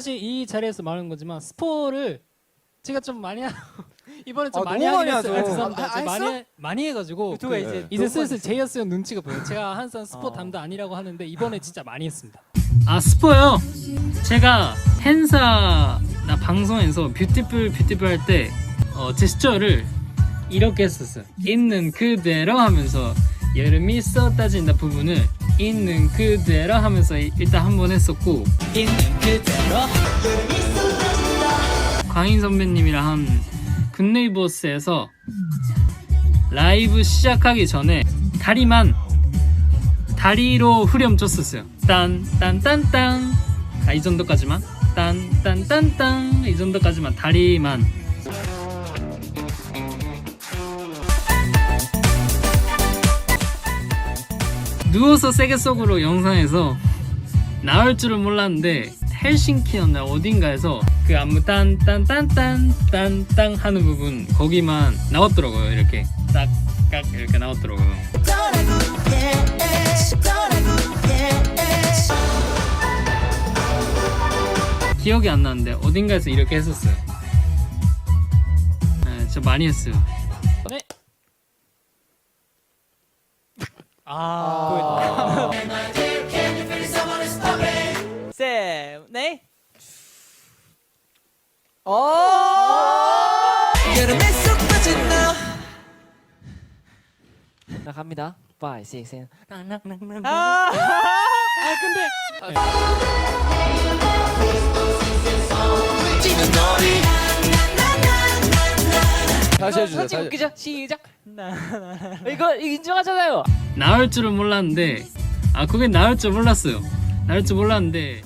사실 이 자리에서 말하는 거지만 스포를 제가 좀 많이 하... 이번에 좀 아, 많이 너무 하긴 많이 했어요. 하죠. 아, 죄송합니다. 아, 아, 제가 많이 했어? 많이 해가지고 유튜브에 그- 이제 이제 너무 슬슬 많이 제이어스 형 눈치가 보여 요. 제가 항상 스포 어. 담당 아니라고 하는데 이번에 진짜 많이 했습니다. 아 스포요. 제가 행사나 방송에서 뷰티풀 뷰티풀 할때 어, 제스처를 이렇게 했었어요. 있는 그대로 하면서 여름이 쏟아진다 부분을 있는 그대로 하면서 이- 일단 한 번 했었고 있는 그대로. 광인 선배님이랑 한 굿네이버스에서 라이브 시작하기 전에 다리만 다리로 후렴 쳤었어요. 딴딴딴딴. 아, 이 정도까지만. 딴딴딴딴. 이 정도까지만 다리만 누워서 세게 속으로 영상에서 나올 줄은 몰랐는데 헬싱키였나 어딘가에서 그 안무 딴딴딴딴딴딴 하는 부분 거기만 나왔더라고요 이렇게 딱딱 이렇게 나왔더라고요 기억이 안 나는데 어딘가에서 이렇게 했었어요. 네, 저 많이 했어요. 아, 셋, 넷. 너 나갑니다. 5, 6, 7 아! 아 근데 다시 해주세요. 솔직히 다시. 웃기죠? 시작 이거 인정하잖아요 나올 줄은 몰랐는데 아 그게 나올 줄 몰랐어요. 나올 줄 몰랐는데